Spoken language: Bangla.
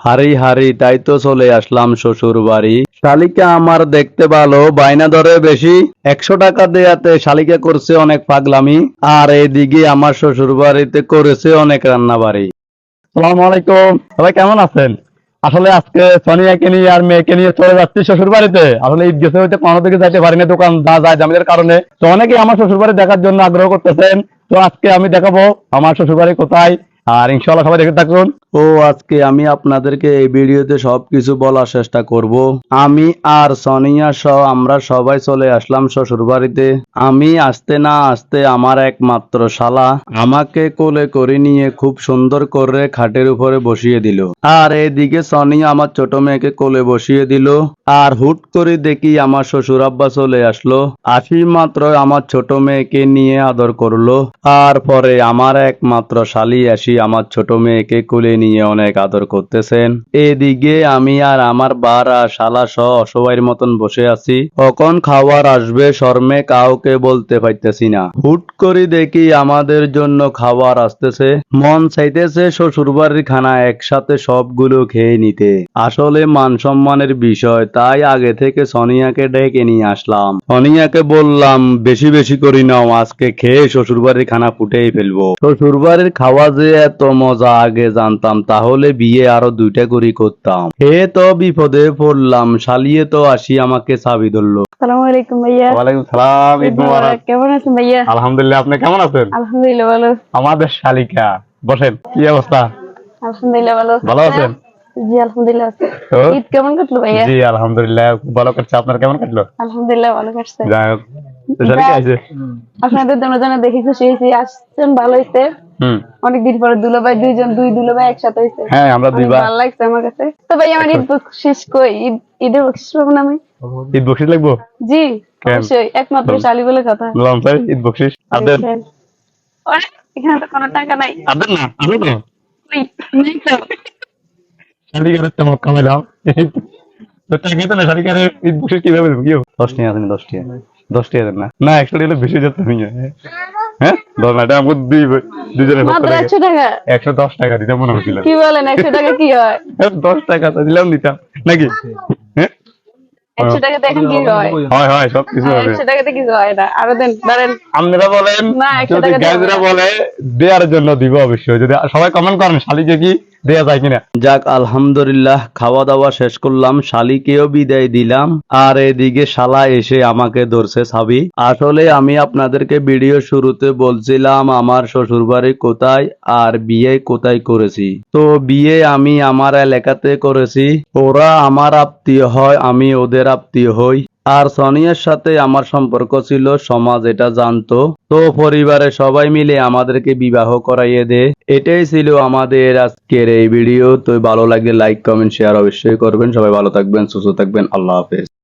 হারি হারি, তাই তো চলে আসলাম শ্বশুর বাড়ি শালিকা আমার দেখতে ভালো বাইনা ধরে বেশি। একশো টাকা দেয়াতে শালিকা করছে অনেক পাগলামি, আর এদিকে আমার শ্বশুর বাড়িতে করেছে অনেক রান্না বাড়ি সালাম আলাইকুম। সবাই কেমন আছেন? আসলে আজকে সোনিয়াকে নিয়ে আর মেয়েকে নিয়ে চলে যাচ্ছি শ্বশুর বাড়িতে আসলে ঈদ গেছে হইতে কোনো দিকে যাইতে পারি না দোকান না যায় জামিলের কারণে। তো অনেকে আমার শ্বশুর বাড়ি দেখার জন্য আগ্রহ করতেছেন। তো আজকে আমি দেখাবো আমার শ্বশুর বাড়ি কোথায়, আর ইনশাল্লাহ সবাই দেখে থাকুন। ও, আজকে আমি আপনাদেরকে এই ভিডিওতে সবকিছু বলার চেষ্টা করব। আমি আর সোনিয়া সহ আমরা সবাই চলে আসলাম শ্বশুর বাড়িতে আমি আসতে না আসতে আমার একমাত্র শালা আমাকে কোলে করে নিয়ে খুব সুন্দর করে খাটের উপরে বসিয়ে দিল। আর এদিকে সনিয়া আমার ছোট মেয়েকে কোলে বসিয়ে দিল। আর হুট করে দেখি আমার শ্বশুর আব্বা চলে আসলো। আসি মাত্র আমার ছোট মেয়েকে নিয়ে আদর করল। আর পরে আমার একমাত্র শালি আসি আমার ছোট মেয়েকে কোলে নিয়ে অনেক আদর করতেছেন। এদিকে আমি আর আমার বার আর শালা সহ অসহায়ের মতন বসে আছি। কখন খাবার আসবে শর্মে কাউকে বলতে পাইতেছি না। হুট করে দেখি আমাদের জন্য খাবার আসতেছে। মন চাইতেছে শ্বশুর বাড়ির খানা একসাথে সবগুলো খেয়ে নিতে। আসলে মান সম্মানের বিষয়, তাই আগে থেকে সনিয়াকে ডেকে নিয়ে আসলাম। সোনিয়াকে বললাম, বেশি বেশি করি নাও, আজকে খেয়ে শ্বশুর বাড়ির খানা ফুটেই ফেলব। শ্বশুর বাড়ির খাওয়া যে এত মজা, আগে জানতাম তাহলে বিয়ে আরও দুইটা করি করতাম। খেয়ে তো বিপদে পড়লাম শালিয়ে তো আসি আমাকে চাবি ধরলো। সালামু আলাইকুম ভাইয়া। ওয়ালাইকুম সালাম ঈদ মোবারক। কেমন আছেন ভাইয়া? আলহামদুলিল্লাহ আপনি কেমন আছেন? আলহামদুলিল্লাহ ভালো। আমাদের শালিকা বসেন কি অবস্থা? আলহামদুলিল্লাহ ভালো। ভালো আছেন? জি আলহামদুলিল্লাহ ঈদ কেমন কাটলো ভাইয়া? জি আলহামদুলিল্লাহ ভালো কাটছে। আপনার কেমন কাটলো? আলহামদুলিল্লাহ ভালো কাটছে। যাই হোক। আপনাদের জন্য যেন দেখে খুশি হয়েছি আসছেন ভালো হয়েছে। অনেকদিন পরে দুলো দুইজন দুই দুলো একসাথে হয়েছে। হ্যাঁ আমরা দুইবার। ভালো লাগছে আমার কাছে। তো ভাই আমার ঈদ শেষ কই? ঈদ ঈদের বকশিস পাবো না আমি? ঈদ বকশিস লাগবো? জি অবশ্যই। একমাত্র শালি বলে কথা। বললাম ঈদ বকশিস আদেন এখানে তো কোনো টাকা নাই। আদেন না তো। তো। টাকা তো না শালিকারের ঈদ বকশিস কীভাবে? দেবো কিও দশ টাকা দেন দশ টাকা দেন না। না একশো টাকা বেশি যাচ্ছে হ্যাঁ? না এটা দুই একশো টাকা। একশো দশ টাকা দিতে মনে হচ্ছিল। কি বলেন একশো টাকা কি হয়? দশ টাকা তো দিলাম দিতাম। নাকি? হ্যাঁ? একশো টাকাতে এখন কি হয়? হয় হয় সব কিছু হবে। একশো টাকাতে কিছু হয় না আরও দেন ধরেন। আপনারা বলেন না, একশো টাকা। বলে দেওয়ার জন্য দিব অবশ্যই। যদি সবাই কমেন্ট করেন শালিকে কি দেয়া যায় কিনা? যাক, আলহামদুলিল্লাহ খাওয়া দাওয়া শেষ করলাম, শালিকেও বিদায় দিলাম। আর এদিকে শালা এসে আমাকে ধরছে ছাবি আসলে আমি আপনাদেরকে ভিডিও শুরুতে বলছিলাম, আমার শ্বশুর বাড়ি কোথায় আর বিয়ে কোথায় করেছি। তো বিয়ে আমি আমার এলাকাতে করেছি। ওরা আমার আত্মীয় হয়, আমি ওদের আত্মীয় হই। আর সোনিয়ার সাথে আমার সম্পর্ক ছিল, সমাজ এটা জানতো। তো পরিবারে সবাই মিলে আমাদেরকে বিবাহ করাইয়ে দে। এটাই ছিল আমাদের আজকের এই ভিডিও তো ভালো লাগলে লাইক কমেন্ট শেয়ার অবশ্যই করবেন। সবাই ভালো থাকবেন, সুস্থ থাকবেন। আল্লাহ হাফেজ।